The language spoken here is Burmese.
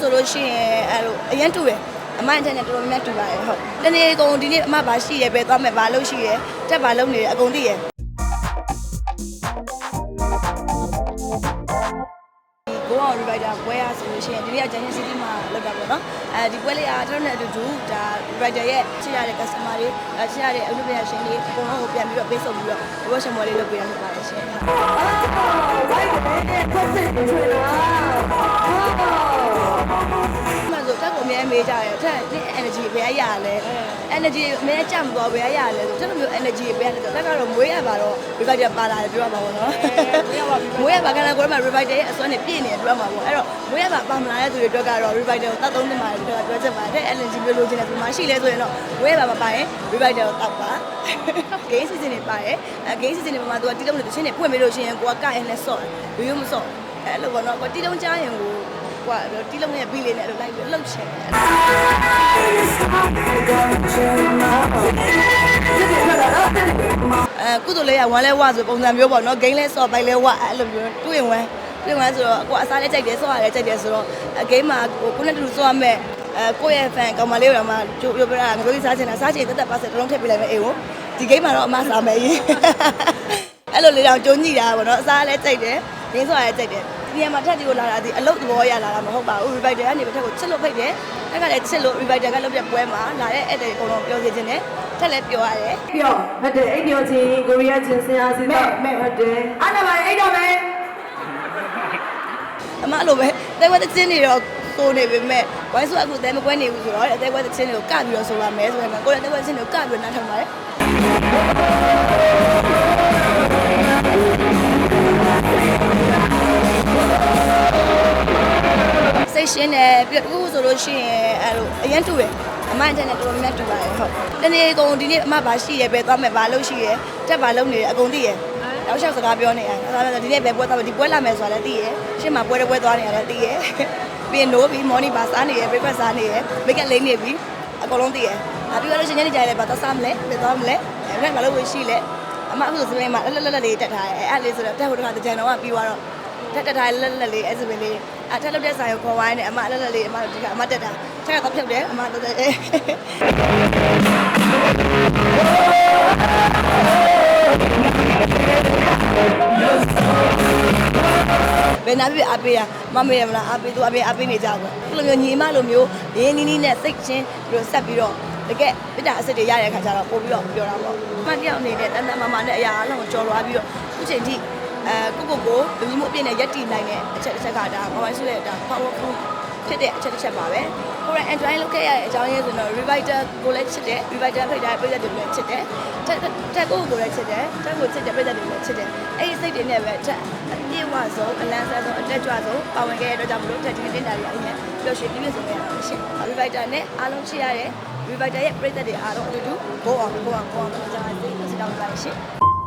ဆိုလို့ရှိရင်အဲ့လိုအရင်တူတယ်အမအတဲ့နဲ့တော်တော်များများတူပါတယ်ဟုတ်တနေ့ကုန်ဒီနေ့အမဘာရှိရဲပဲသွားမယ်ဘာလုပ်ရှိရဲတက်ဘာလုပ်နေတယ်အကုန်သိရဲကိုအောင် rider ပွဲရဆိုလို့ရှိရင်ဒီနေ့က Junction City မှာလောက်တာပေါ့နော်အဲဒီပွဲလေးကကျွန်တော်နဲ့အတူတူဒါ rider ရဲ့ချစ်ရတဲ့ customer တွေအဲချစ်ရတဲ့အလုပ်ပညာရှင်တွေအကုန်လုံးကိုပြန်ပြီးတော့ပေးဆုပ်ပြီးတော့ workshop ပွဲလေးလုပ်ပေးရမှာပါတယ်ရှင်ဟုတ်မှ တက်ကိုအများမေးကြတယ်တက်ဒီ energy ဘယ်ရရလဲ energy အများကြမသွားဘယ်ရရလဲဆိုတက်လိုမျိုး energy ဘယ်ရလဲဆိုတက်ကတော့မွေးရပါတော့ revider ပါလာတယ်ပြောရမှာပေါ့နော်မွေးရပါကလည်းကိုယ်မှာ revider ရဲ့အစွမ်းနဲ့ပြည့်နေတယ်ပြောရမှာပေါ့အဲ့တော့မွေးရပါပါမလာတဲ့သူတွေအတွက်ကတော့ revider ကိုတတ်သုံးနေမှာတယ်ပြောပြောချက်ပါတယ် energy မျိုးလိုချင်တယ်ဒီမှာရှိလဲဆိုရင်တော့မွေးရပါမပါရင် revider ကိုတောက်ပါ game season တွေပါတယ်အဲ game season တွေမှာသူကတီးလုံးလို့တချင်းတွေဖွင့်ပြီးလို့ရှိရင်ကိုကကရင်နဲ့ဆော့တယ်ရိုးရိုးမဆော့အဲ့လိုပေါ့နော်ကိုတီးလုံးကြားရင်ကို ကွာတီးလုံးနဲ့ဘီလေးနဲ့အဲ့လိုလိုက်ပြီးလှုပ်ချင်တယ်အဲကုသိုလ်လေးကဝမ်းလဲဝဆိုပုံစံမျိုးပေါ့နော်ဂိမ်းလဲဆော့ပိုက်လဲဝအဲ့လိုမျိုးတွေ့ရင်ဝမ်းတွေ့ရင်ဝမ်းဆိုတော့ကိုအစားလဲကြိုက်တယ်ဆော့ရတယ်ကြိုက်တယ်ဆိုတော့ဂိမ်းမှာကိုကိုနဲ့တူတူဆော့ရမယ်အဲကိုရဲ့ fan ကောင်မလေးတို့ကမှကြိုးပြောပြတာငကိုကြီးစားချင်တာစားချင်တက်တက်ပါဆက်တလုံးထည့်ပေးလိုက်မယ်အေးကိုဒီဂိမ်းမှာတော့အမစားမယ်ရေးအဲ့လိုလေးတော့ကြုံညိတာပေါ့နော်အစားလဲကြိုက်တယ်ဂိမ်းဆော့ရလဲကြိုက်တယ် ဒီမှာထက်ဒီကိုလာတာဒီအလုတ်သဘောရလာတာမဟုတ်ပါဘူး revider ကနေပဲထက်ကိုချစ်လို့ဖိတ်တယ်။အဲ့ကလည်းချစ်လို့ revider ကလုပ်တဲ့ပွဲမှာလာတဲ့အဲ့တဲ့အကုန်လုံးပြောစီခြင်းနဲ့ထက်လည်းပြောရတယ်ပြောဟုတ်တယ်အိတ်ပြောချင်းကိုရီးယားချင်းစင်အားစီတော့ဟုတ်တယ်အဲ့ဒါပါအိတ်တော့မယ်အမအဲ့လိုပဲတဲဝဲတဲ့ချင်းတွေတော့ကိုနေပေမဲ့ဝိုင်းဆိုအခုတဲမကွဲနေဘူးဆိုတော့တဲဝဲတဲ့ချင်းတွေကိုကပြီးတော့ဆိုပါမယ်ဆိုရင်ကိုလည်းတဲဝဲချင်းတွေကိုကပြီးတော့နားထောင်ပါတယ် ရှင်းတယ်ပြီးတော့အခုဆိုလို့ရှိရင်အဲ့လိုအရင်တူတယ်အမအတဲ့နဲ့တော်တော်များများတူပါတယ်ဟုတ်တနေ့ကုန်ဒီနေ့အမဘာရှိရဲပဲသွားမယ်ဘာလုပ်ရှိရဲတက်ဘာလုပ်နေတယ်အကုန်သိရဲနောက်လျှောက်စကားပြောနေရတယ်ဒါဆိုတော့ဒီနေ့ပဲပွဲသွားမယ်ဒီပွဲလာမယ်ဆိုတာလည်းသိရဲရှင်းမှာပွဲတစ်ပွဲသွားနေရတယ်သိရဲပြီးရင်နိုးပြီး morning ဘာစားနေရဲ breakfast စားနေရဲ make up လိမ့်နေပြီအကုန်လုံးသိရဲဒါပြီးတော့ရှင်ညနေကြရဲဘာသွားစားမလဲဘယ်သွားမလဲအဲ့ဒါမလုပ်လို့ရှိလဲအမအခုဆိုစပင်းမှာလက်လက်လက်လေးတက်ထားရဲအဲ့အဲ့လေးဆိုတော့တက်ဟိုတခါတကြံတော့ပြီးသွားတော့ တက်တက်ထားလက်လက်လေးအဲ့စပင်းလေးအထက်လောက်တဲ့ဆိုင်ကိုခေါ်ဝိုင်းနေအမလက်လက်လေးအမဒီကအမတက်တာထက်ကတော့ဖြုတ်တယ်အမတက်တယ်ဘယ်နာပြအပေးရမမေရမလားအပေးသူအပေးအပေးနေကြဆိုဘလိုမျိုးညီမလိုမျိုးရင်းနီးနီးနဲ့စိတ်ချင်းပြီးတော့ဆက်ပြီးတော့တကယ်ပြတာအစ်စ်တွေရတဲ့အခါကျတော့ပို့ပြီးတော့ပြောတာပေါ့မတယောက်အနေနဲ့တန်တန်မာမာနဲ့အရာအလုံးကိုကြော်လွားပြီးတော့အခုချိန်ထိ အဲကိုကိုကိုလူမျိုးမှုအပြည့်နဲ့ရက်တည်နိုင်တဲ့အချက်တစ်ချက်ကဒါဘာမှရှိတဲ့ဒါ powerful ဖြစ်တဲ့အချက်တစ်ချက်ပါပဲကိုရ enjoy လုပ်ခဲ့ရတဲ့အကြောင်းရင်းဆိုတော့ revider ကိုလည်းချစ်တယ် revider ဖိတ်တာပြည်သက်တွေလည်းချစ်တယ်တက်တက်ကိုကိုလည်းချစ်တယ်တက်ကိုချစ်တယ်ပြည်သက်တွေလည်းချစ်တယ်အဲ့ဒီစိတ်တွေနဲ့ပဲတက်အပြည့်ဝဆုံးအလန်းစားဆုံးအတက်ကြွဆုံးပါဝင်ခဲ့ရတဲ့အတွက်ကြောင့်မလို့တက်ဒီနေ့တင်တာတွေအရင်ပျော်ရွှင်ပြည့်စုံခဲ့ရတာရှင် revider နဲ့အားလုံးချစ်ရတဲ့ revider ရဲ့ပြည်သက်တွေအားလုံးအတူတူ go on go on go on ကျွန်တော်စိတ်ဆက်တောင်းပါရှင်